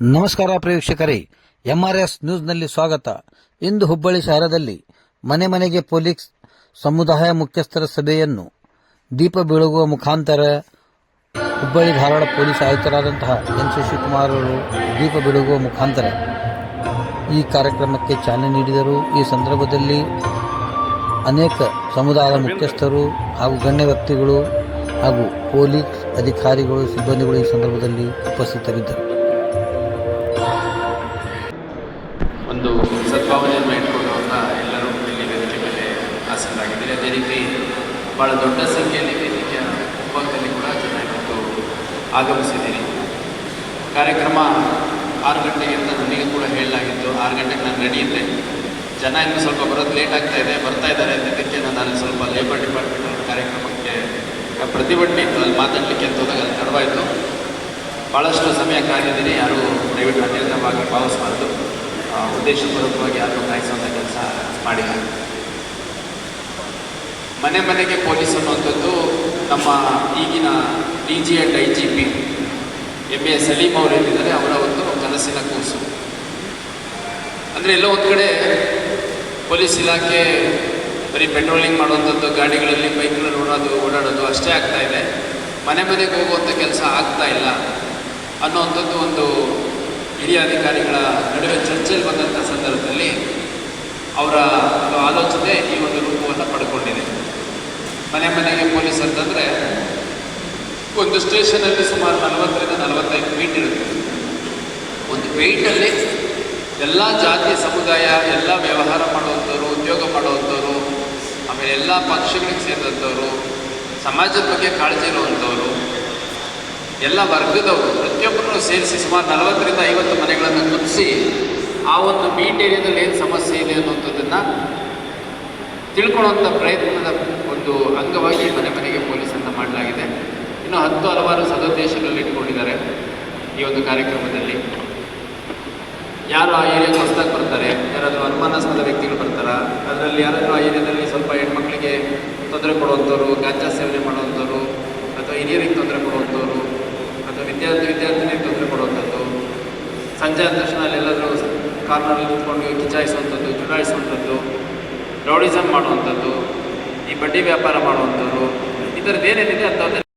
ನಮಸ್ಕಾರ ಪ್ರೇಕ್ಷಕರೇ ಎಂಆರ್ಎಸ್ ನ್ಯೂಸ್ನಲ್ಲಿ ಸ್ವಾಗತ. ಇಂದು ಹುಬ್ಬಳ್ಳಿ ಶಹರದಲ್ಲಿ ಮನೆ ಮನೆಗೆ ಪೊಲೀಸ್ ಸಮುದಾಯ ಮುಖ್ಯಸ್ಥರ ಸಭೆಯನ್ನು ದೀಪ ಬೆಳಗುವ ಮುಖಾಂತರ ಹುಬ್ಬಳ್ಳಿ ಧಾರವಾಡ ಪೊಲೀಸ್ ಆಯುಕ್ತರಾದಂತಹ ಎನ್ ಶಶಿಕುಮಾರ್ ಅವರು ದೀಪ ಬೆಳಗುವ ಮುಖಾಂತರ ಈ ಕಾರ್ಯಕ್ರಮಕ್ಕೆ ಚಾಲನೆ ನೀಡಿದರು. ಈ ಸಂದರ್ಭದಲ್ಲಿ ಅನೇಕ ಸಮುದಾಯದ ಮುಖ್ಯಸ್ಥರು ಹಾಗೂ ಗಣ್ಯ ವ್ಯಕ್ತಿಗಳು ಹಾಗೂ ಪೊಲೀಸ್ ಅಧಿಕಾರಿಗಳು, ಸಿಬ್ಬಂದಿಗಳು ಈ ಸಂದರ್ಭದಲ್ಲಿ ಉಪಸ್ಥಿತರಿದ್ದರು. ರೀತಿ ಭಾಳ ದೊಡ್ಡ ಸಂಖ್ಯೆಯಲ್ಲಿ ವೇದಿಕೆಯ ಮುಂಭಾಗದಲ್ಲಿ ಕೂಡ ಚೆನ್ನಾಗಿತ್ತು. ಇವತ್ತು ಆಗಮಿಸಿದ್ದೀರಿ. ಕಾರ್ಯಕ್ರಮ ಆರು ಗಂಟೆಗೆ ಅಂತ ನನಗೆ ಕೂಡ ಹೇಳಲಾಗಿತ್ತು. ಆರು ಗಂಟೆಗೆ ನಾನು ರೆಡಿ ಇದ್ದೆ. ಜನ ಇನ್ನು ಸ್ವಲ್ಪ ಬರೋದು ಲೇಟ್ ಆಗ್ತಾ ಇದೆ. ಬರ್ತಾ ಇದ್ದಾರೆ ಅಂದಿದ್ದಕ್ಕೆ ನಾನು ಸ್ವಲ್ಪ ಲೇಬರ್ ಡಿಪಾರ್ಟ್ಮೆಂಟ್ ಕಾರ್ಯಕ್ರಮಕ್ಕೆ ಪ್ರತಿಭಟನೆ ಇತ್ತು. ಅಲ್ಲಿ ಮಾತಾಡಲಿಕ್ಕೆ ಅಂತ ಹೋದಾಗ ಅಲ್ಲಿ ತಡವಾಯಿತು. ಭಾಳಷ್ಟು ಸಮಯ ಕಾದಿದ್ದೀನಿ. ಯಾರೂ ದಯವಿಟ್ಟು ಅನ್ಯತವಾಗಿ ಭಾವಿಸಬಾರ್ದು. ಉದ್ದೇಶಪೂರ್ವಕವಾಗಿ ಯಾರು ಕಾಯಿಸುವಂಥ ಕೆಲಸ ಮಾಡಿಲ್ಲ. ಮನೆ ಮನೆಗೆ ಪೊಲೀಸ್ ಅನ್ನುವಂಥದ್ದು ನಮ್ಮ ಈಗಿನ D G and I G P M A Salim ಅವರು ಹೇಳಿದ್ದಾರೆ, ಅವರ ಒಂದು ಕನಸಿನ ಕೂಸು. ಅಂದರೆ ಎಲ್ಲೋ ಒಂದು ಕಡೆ ಪೊಲೀಸ್ ಇಲಾಖೆ ಬರೀ ಪೆಟ್ರೋಲಿಂಗ್ ಮಾಡುವಂಥದ್ದು, ಗಾಡಿಗಳಲ್ಲಿ ಬೈಕ್ಗಳಲ್ಲಿ ಓಡೋದು, ಓಡಾಡೋದು ಅಷ್ಟೇ ಆಗ್ತಾ ಇದೆ. ಮನೆ ಮನೆಗೆ ಹೋಗುವಂಥ ಕೆಲಸ ಆಗ್ತಾ ಇಲ್ಲ ಅನ್ನೋವಂಥದ್ದು ಒಂದು ಹಿರಿಯ ಅಧಿಕಾರಿಗಳ ನಡುವೆ ಚರ್ಚೆಯಲ್ಲಿ ಬಂದಂಥ ಸಂದರ್ಭದಲ್ಲಿ ಅವರ ಆಲೋಚನೆ ಈ ಒಂದು ರೂಪವನ್ನು ಪಡ್ಕೊಂಡಿದೆ. ಮನೆ ಮನೆಗೆ ಪೊಲೀಸ್ ಅಂತಂದರೆ ಒಂದು ಸ್ಟೇಷನಲ್ಲಿ ಸುಮಾರು ನಲವತ್ತರಿಂದ ನಲವತ್ತೈದು ಫೀಟ್ ಇರುತ್ತೆ. ಒಂದು ಫೀಟಲ್ಲಿ ಎಲ್ಲ ಜಾತಿ ಸಮುದಾಯ, ಎಲ್ಲ ವ್ಯವಹಾರ ಮಾಡುವಂಥವ್ರು, ಉದ್ಯೋಗ ಮಾಡುವಂಥವ್ರು, ಆಮೇಲೆ ಎಲ್ಲ ಪಕ್ಷಗಳಿಗೆ ಸೇರಿದಂಥವ್ರು, ಸಮಾಜದ ಬಗ್ಗೆ ಕಾಳಜಿ ಇರುವಂಥವ್ರು, ಎಲ್ಲ ವರ್ಗದವರು, ಪ್ರತಿಯೊಬ್ಬರನ್ನು ಸೇರಿಸಿ ಸುಮಾರು ನಲವತ್ತರಿಂದ ಐವತ್ತು ಮನೆಗಳನ್ನು ಕುದಿಸಿ ಆ ಒಂದು ಮೀಟ್ ಏರಿಯಾದಲ್ಲಿ ಏನು ಸಮಸ್ಯೆ ಇದೆ ಅನ್ನುವಂಥದ್ದನ್ನು ತಿಳ್ಕೊಳ್ಳುವಂಥ ಪ್ರಯತ್ನದ ಒಂದು ಅಂಗವಾಗಿ ಮನೆ ಮನೆಗೆ ಪೊಲೀಸನ್ನು ಮಾಡಲಾಗಿದೆ. ಇನ್ನು ಹತ್ತು ಹಲವಾರು ಸದುದ್ದೇಶಗಳಲ್ಲಿ ಇಟ್ಕೊಂಡಿದ್ದಾರೆ ಈ ಒಂದು ಕಾರ್ಯಕ್ರಮದಲ್ಲಿ. ಯಾರು ಆ ಏರಿಯಾಗೆ ಹೊಸದಾಗಿ ಬರ್ತಾರೆ, ಯಾರಾದರೂ ಅನುಮಾನಾಸ್ಪದ ವ್ಯಕ್ತಿಗಳು ಬರ್ತಾರ, ಅದರಲ್ಲಿ ಯಾರಾದರೂ ಆ ಏರಿಯಾದಲ್ಲಿ ಸ್ವಲ್ಪ ಹೆಣ್ಮಕ್ಳಿಗೆ ತೊಂದರೆ ಕೊಡುವಂಥವ್ರು, ಗಾಂಜಾ ಸೇವನೆ ಮಾಡುವಂಥವ್ರು, ಅಥವಾ ಹಿರಿಯರಿಗೆ ತೊಂದರೆ ಕೊಡುವಂಥವ್ರು, ಅಥವಾ ವಿದ್ಯಾರ್ಥಿ ವಿದ್ಯಾರ್ಥಿನಿಗೆ ತೊಂದರೆ ಕೊಡುವಂಥದ್ದು, ಸಂಜೆ ಆದ ತಕ್ಷಣ ಅಲ್ಲೆಲ್ಲಾದರೂ ಕಾರ್ನಲ್ಲಿ ನಿಂತ್ಕೊಂಡು ಕಿಚಾಯಿಸುವಂಥದ್ದು ಚುಡಾಯಿಸುವಂಥದ್ದು ರೌಡಿಸಮ್ ಮಾಡುವಂಥದ್ದು ಈ ಬಡ್ಡಿ ವ್ಯಾಪಾರ ಮಾಡುವಂಥವ್ರು ಇದರದ್ದು ಏನೇನಿದೆ ಅಂಥದ್ದು